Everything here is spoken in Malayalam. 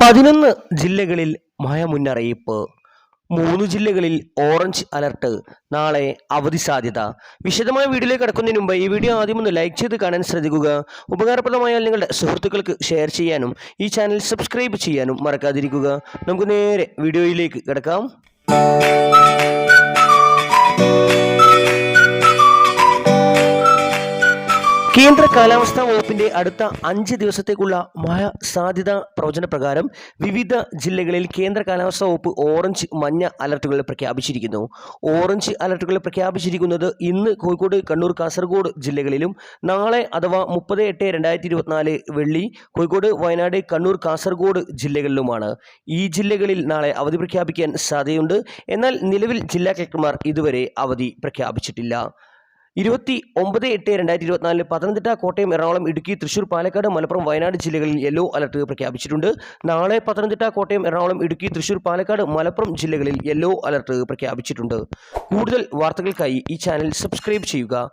പതിനൊന്ന് ജില്ലകളിൽ മഴ മുന്നറിയിപ്പ്. മൂന്ന് ജില്ലകളിൽ ഓറഞ്ച് അലർട്ട്. നാളെ അവധി സാധ്യത. വിശദമായ വീഡിയോയിലേക്ക് കടക്കുന്നതിന് മുമ്പ് ഈ വീഡിയോ ആദ്യം ഒന്ന് ലൈക്ക് ചെയ്ത് കാണാൻ ശ്രദ്ധിക്കുക. ഉപകാരപ്രദമായാൽ നിങ്ങളുടെ സുഹൃത്തുക്കൾക്ക് ഷെയർ ചെയ്യാനും ഈ ചാനൽ സബ്സ്ക്രൈബ് ചെയ്യാനും മറക്കാതിരിക്കുക. നമുക്ക് നേരെ വീഡിയോയിലേക്ക് കിടക്കാം. കേന്ദ്ര കാലാവസ്ഥാ വകുപ്പിന്റെ അടുത്ത അഞ്ച് ദിവസത്തേക്കുള്ള മഴ സാധ്യത പ്രവചന പ്രകാരം വിവിധ ജില്ലകളിൽ കേന്ദ്ര കാലാവസ്ഥാ വകുപ്പ് ഓറഞ്ച് മഞ്ഞ അലർട്ടുകൾ പ്രഖ്യാപിച്ചിരിക്കുന്നു. ഓറഞ്ച് അലർട്ടുകൾ പ്രഖ്യാപിച്ചിരിക്കുന്നത് ഇന്ന് കോഴിക്കോട് കണ്ണൂർ കാസർഗോഡ് ജില്ലകളിലും നാളെ അഥവാ മുപ്പത് എട്ട് രണ്ടായിരത്തി ഇരുപത്തിനാല് വെള്ളി കോഴിക്കോട് വയനാട് കണ്ണൂർ കാസർഗോഡ് ജില്ലകളിലുമാണ്. ഈ ജില്ലകളിൽ നാളെ അവധി പ്രഖ്യാപിക്കാൻ സാധ്യതയുണ്ട്. എന്നാൽ നിലവിൽ ജില്ലാ കളക്ടർമാർ ഇതുവരെ അവധി പ്രഖ്യാപിച്ചിട്ടില്ല. ഇരുപത്തി ഒമ്പത് എട്ട് രണ്ടായിരത്തി ഇരുപത്തിനാലിന് പത്തനംതിട്ട കോട്ടയം എറണാകുളം ഇടുക്കി തൃശൂർ പാലക്കാട് മലപ്പുറം വയനാട് ജില്ലകളിൽ യെല്ലോ അലർട്ട് പ്രഖ്യാപിച്ചിട്ടുണ്ട്. നാളെ പത്തനംതിട്ട കോട്ടയം എറണാകുളം ഇടുക്കി തൃശൂർ പാലക്കാട് മലപ്പുറം ജില്ലകളിൽ യെല്ലോ അലർട്ട് പ്രഖ്യാപിച്ചിട്ടുണ്ട്. കൂടുതൽ വാർത്തകൾക്കായി ഈ ചാനൽ സബ്സ്ക്രൈബ് ചെയ്യുക.